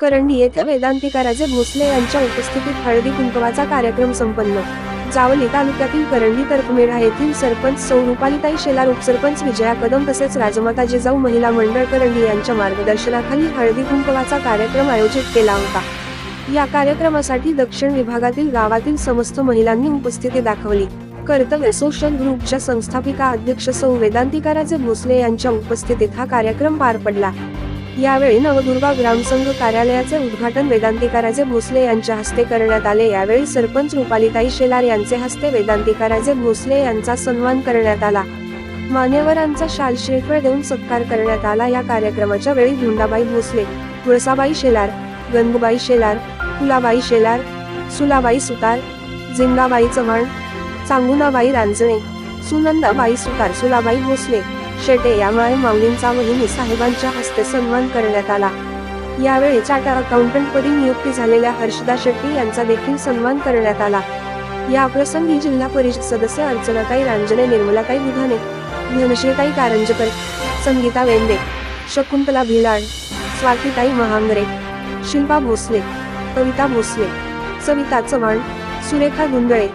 करंडी येथे वेदांतिकाराजे भोसले यांच्या उपस्थितीत हळदी कुंकवाचा कार्यक्रम संपन्न. जावली तालुक्यातील करंडी तर्फमेढा येथील सरपंच सौ रुपालीताई शेलार उपसरपंच विजया कदम तसेच राजमाता जिजाऊ महिला मंडळ करंडी यांच्या मार्गदर्शनाखाली हळदी कुंकवाचा कार्यक्रम आयोजित केला होता. या कार्यक्रमासाठी दक्षिण विभागातील गावातील समस्त महिलांनी उपस्थिती दाखवली. कर्तव्य सोशल ग्रुपच्या संस्थापिका अध्यक्ष सौ वेदांतिकाराजे भोसले यांच्या उपस्थितीत हा कार्यक्रम पार पडला. यावेळी नवदुर्गा ग्रामसंघ कार्यालयाचे उद्घाटन वेदांतिकाराजे भोसले यांच्या हस्ते करण्यात आले. यावेळी सरपंच रुपालीताई शेलार यांचे हस्ते वेदांतिकाराजे भोसले यांचा सन्मान करण्यात आला. मान्यवरांचा शाल शेफळ देऊन सत्कार करण्यात आला. या कार्यक्रमाच्या वेळी धुंडाबाई भोसले तुळसाबाई शेलार गंगूबाई शेलार फुलाबाई शेलार सुलाबाई सुतार जिंगाबाई चव्हाण चांगुनाबाई रांजणे सुनंदाबाई सुतार सुलाबाई भोसले शेटे यामुळे माऊलींचा वहिनी साहेबांच्या हस्ते सन्मान करण्यात आला. यावेळी चार्टर अकाउंटंट पदी नियुक्ती झालेल्या हर्षदा शेट्टी यांचा देखील सन्मान करण्यात आला. या प्रसंगी जिल्हा परिषद सदस्य अर्चनाताई रांजने निर्मलाताई बुधाने धनश्रीताई कारंजकर संगीता वेंदे शकुंतला भिलाड स्वातीताई महांगरे शिल्पा भोसले कविता भोसले सविता चव्हाण सुरेखा गुंडळे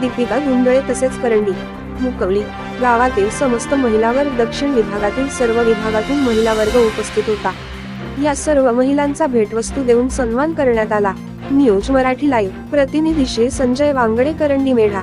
दीपिका गुंडळे तसेच करंडी मुकवली. गावातील समस्त महिलावर दक्षिण विभागातील सर्व विभागातील महिला वर्ग उपस्थित होता. या सर्व महिलांचा भेटवस्तू देऊन सन्मान करण्यात आला. News Marathi live. प्रतिनिधीशी संजय वांगडे करंडी मेढा.